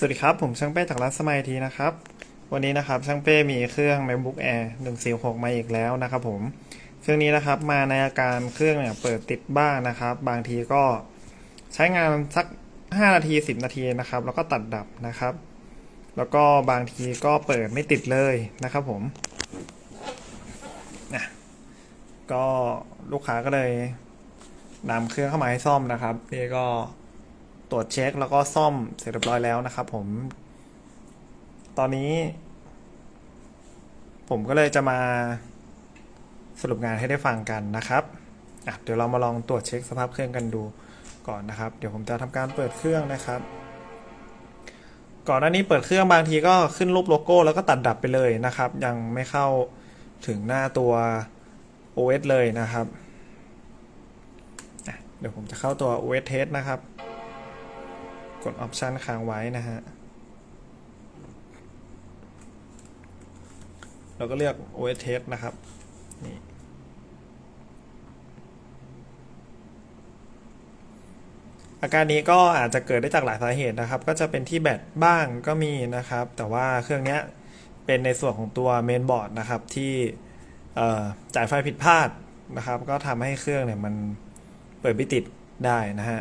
สวัสดีครับ ผมช่างเป้จากร้านสมัยทีนะครับ วันนี้นะครับช่างเป้มีเครื่อง MacBook Air 146 มาอีกแล้วนะครับผมเครื่องนี้นะครับมาในอาการเครื่องเนี่ยเปิดติดบ้างนะครับ บางทีก็ใช้งานสัก 5 นาที 10 นาทีนะครับ แล้วก็ตัดดับนะครับ แล้วก็บางทีก็เปิดไม่ติดเลยนะครับผมนะก็ลูกค้าก็เลยนำเครื่องเข้ามาให้ซ่อมนะครับนี่ก็ ตรวจเช็คแล้วก็ซ่อมเสร็จเรียบร้อยแล้วนะครับ ผม ตอนนี้ ผมก็เลยจะมาสรุปงานให้ได้ฟังกันนะครับเดี๋ยวเรามาลองตรวจเช็คสภาพเครื่องกันดูก่อนนะครับ เดี๋ยวผมจะทำการเปิดเครื่องนะครับ ก่อนหน้านี้เปิดเครื่องบางทีก็ขึ้นรูปโลโก้ แล้วก็ตัดดับไปเลยนะครับ ยังไม่เข้าถึงหน้าตัว OS เลยนะครับ เดี๋ยวผมจะเข้าตัว OS test นะครับ กด Option ค้างไว้นะฮะ เราก็เลือก OS Test นะครับ นี่อาการนี้ก็อาจจะเกิดได้จากหลายสาเหตุนะครับ ก็จะเป็นที่แบตบ้างก็มีนะครับ แต่ว่าเครื่องนี้เป็นในส่วนของตัวเมนบอร์ดนะครับ ที่จ่ายไฟผิดพลาดนะครับ ก็ทำให้เครื่องเนี่ยมันเปิดไม่ติดได้นะฮะ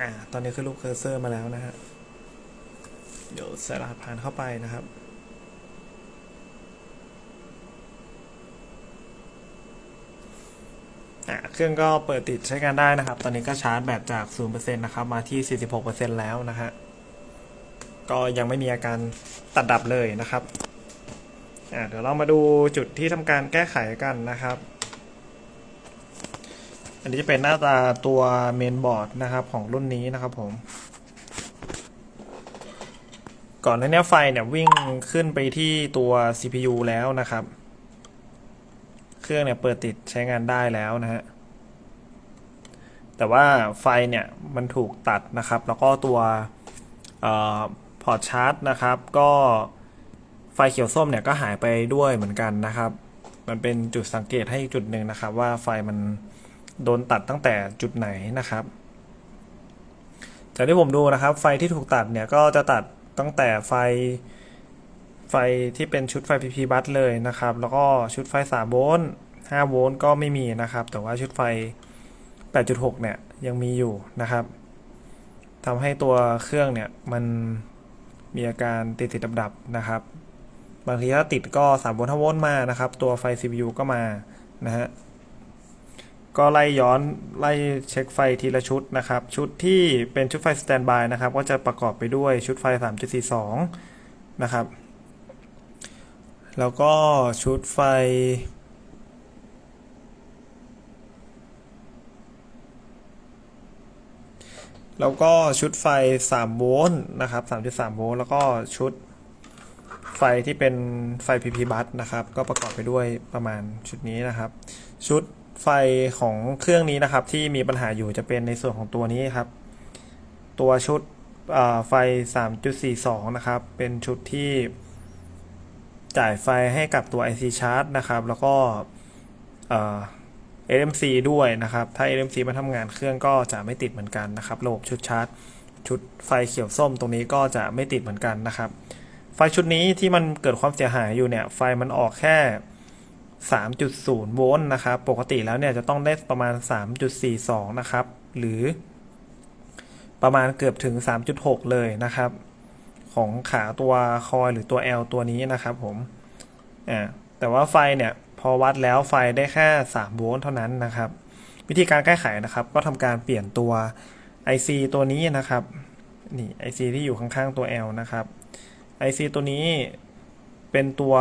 อ่า ตอนนี้คือรูปเคอร์เซอร์มาแล้วนะฮะ เดี๋ยวใส่รหัสผ่านเข้าไปนะครับ อ่า เครื่องก็เปิดติดใช้งานได้นะครับ ตอนนี้ก็ชาร์จแบตจาก 0%นะครับ มาที่ 46%แล้วนะฮะ ก็ยังไม่มีอาการตัดดับเลยนะครับ อ่า เดี๋ยวเรามาดูจุดที่ทำการแก้ไขกันนะครับ นนี้จะเป็นหน้าตาตัวเมนบอร์ดนะครับของรุ่นนี้นะครับผม ก่อนหน้านี้ไฟเนี่ยวิ่งขึ้นไปที่ตัว CPU แล้วนะครับ เครื่องเนี่ยเปิดติดใช้งานได้แล้วนะฮะ แต่ว่าไฟเนี่ยมันถูกตัดนะครับ แล้วก็ตัวพอร์ตชาร์จนะครับ ก็ไฟเขียวส้มเนี่ยก็หายไปด้วยเหมือนกันนะครับ มันเป็นจุดสังเกตให้จุดหนึ่งนะครับ ว่าไฟมัน โดนตัดตั้งแต่จุดไหนนะครับ จากที่ผมดูนะครับ ไฟที่ถูกตัดเนี่ยก็จะตัดตั้งแต่ไฟไฟที่เป็นชุดไฟ PP บัสเลยนะครับ แล้วก็ชุดไฟ3โวลต์5โวลต์ก็ไม่มีนะครับ แต่ว่าชุดไฟ 8.6 เนี่ยยังมีอยู่นะครับทำให้ตัวเครื่องเนี่ยมันมีอาการติดติดดับดับๆนะครับ บางทีถ้าติดก็3โวลต์5โวลต์มานะครับ ตัวไฟ CPU ก็มานะฮะ ก็ไล่ย้อนไล่เช็คไฟทีละชุดนะครับ ชุดที่เป็นชุดไฟสแตนบายนะครับ ก็จะประกอบไปด้วยชุดไฟ 3.42 นะครับ แล้วก็ชุดไฟ แล้วก็ชุดไฟ 3 โวลต์นะครับ 3.3 โวลต์แล้วก็ชุดไฟที่เป็นไฟ PP บัสนะครับ ก็ประกอบไปด้วยประมาณชุดนี้นะครับ ชุด ไฟของเครื่องนี้นะครับ ที่มีปัญหาอยู่จะเป็นในส่วนของตัวนี้ครับ ตัวชุดไฟ 3.42 นะครับ เป็นชุดที่จ่ายไฟให้กับตัว IC chart นะครับ แล้วก็ LMC ด้วยนะครับ ถ้า LMC มาทำงานเครื่องก็จะไม่ติดเหมือนกันนะครับ ระบบชุดชาร์จ ชุดไฟเขียวส้มตรงนี้ก็จะไม่ติดเหมือนกันนะครับ ไฟชุดนี้ที่มันเกิดความเสียหายอยู่เนี่ย ไฟมันออกแค่ 3.0 โวลต์นะครับ ปกติแล้วเนี่ยจะต้องได้ประมาณ 3.42 นะครับ หรือประมาณเกือบถึง 3.6 เลยนะครับ ของขาตัวคอยหรือตัว L ตัวนี้นะครับผม อ่า แต่ว่าไฟเนี่ยพอวัดแล้วไฟได้แค่ 3 โวลต์เท่านั้นนะครับ วิธีการแก้ไขนะครับ ก็ทำการเปลี่ยนตัว IC ตัวนี้นะครับ นี่ IC ที่อยู่ข้างๆตัว L นะครับ IC ตัวนี้เป็นตัว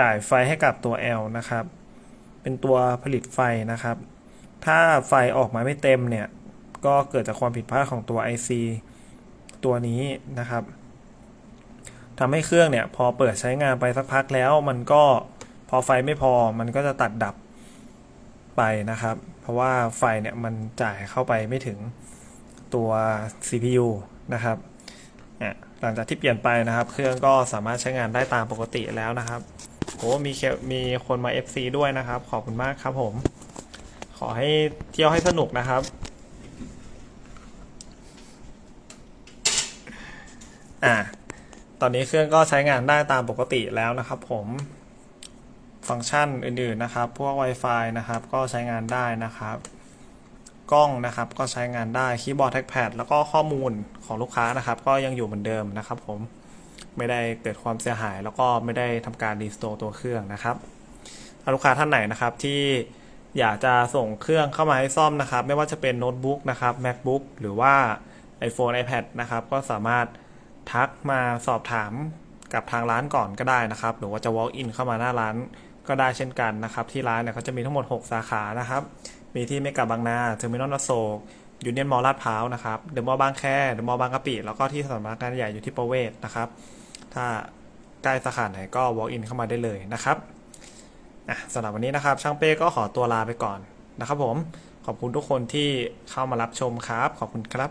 จ่ายไฟให้กับตัว L นะครับ เป็นตัวผลิตไฟนะครับ ถ้าไฟออกมาไม่เต็มเนี่ย ก็เกิดจากความผิดพลาดของตัว IC ตัวนี้นะครับทำให้เครื่องเนี่ยพอเปิดใช้งานไปสักพักแล้วมันก็พอไฟไม่พอมันก็จะตัดดับไปนะครับ เพราะว่าไฟเนี่ยมันจ่ายเข้าไปไม่ถึงตัว CPU นะครับหลังจากที่เปลี่ยนไปนะครับ เครื่องก็สามารถใช้งานได้ตามปกติแล้วนะครับ โอ้มีมีคนมา FC ด้วยนะครับ ขอบคุณมากครับผม ขอให้เที่ยวให้สนุกนะครับ อ่า ตอนนี้เครื่องก็ใช้งานได้ตามปกติแล้วนะครับผม ฟังก์ชันอื่นๆนะครับ พวก Wi-Fi นะครับ ก็ใช้งานได้นะครับ กล้องนะครับ ก็ใช้งานได้ คีย์บอร์ดแท็กแพดแล้วก็ข้อมูลของลูกค้านะครับ ก็ยังอยู่เหมือนเดิมนะครับผม ไม่ได้เกิดความเสียหาย แล้วก็ไม่ได้ทำการรีสโตร์ตัวเครื่องนะครับลูกค้าท่านไหนนะครับที่อยากจะส่งเครื่องเข้ามาให้ซ่อมนะครับ ไม่ว่าจะเป็นโน้ตบุ๊กนะครับ macbook หรือว่า iPhone iPad นะครับ ก็สามารถทักมาสอบถามกับทางร้านก่อนก็ได้นะครับ หรือว่าจะ walk in เข้ามาหน้าร้านก็ได้เช่นกันนะครับ ที่ร้านเนี่ยเขาจะมีทั้งหมด 6 สาขานะครับ มีที่เมกะบางนาเทอร์มินอลนโศกยูเนียนมอลลาดพร้าวนะครับเดอะมอลล์บางแคเดอะมอลล์บางกะปิแล้วก็ที่สำนักงานใหญ่อยู่ที่ประเวศนะครับ ถ้าใกล้สาขาไหนก็ walk in เข้ามาได้เลยนะครับอะสำหรับวันนี้นะครับ ช่างเป้ก็ขอตัวลาไปก่อนนะครับผม ขอบคุณทุกคนที่เข้ามารับชมครับ ขอบคุณครับ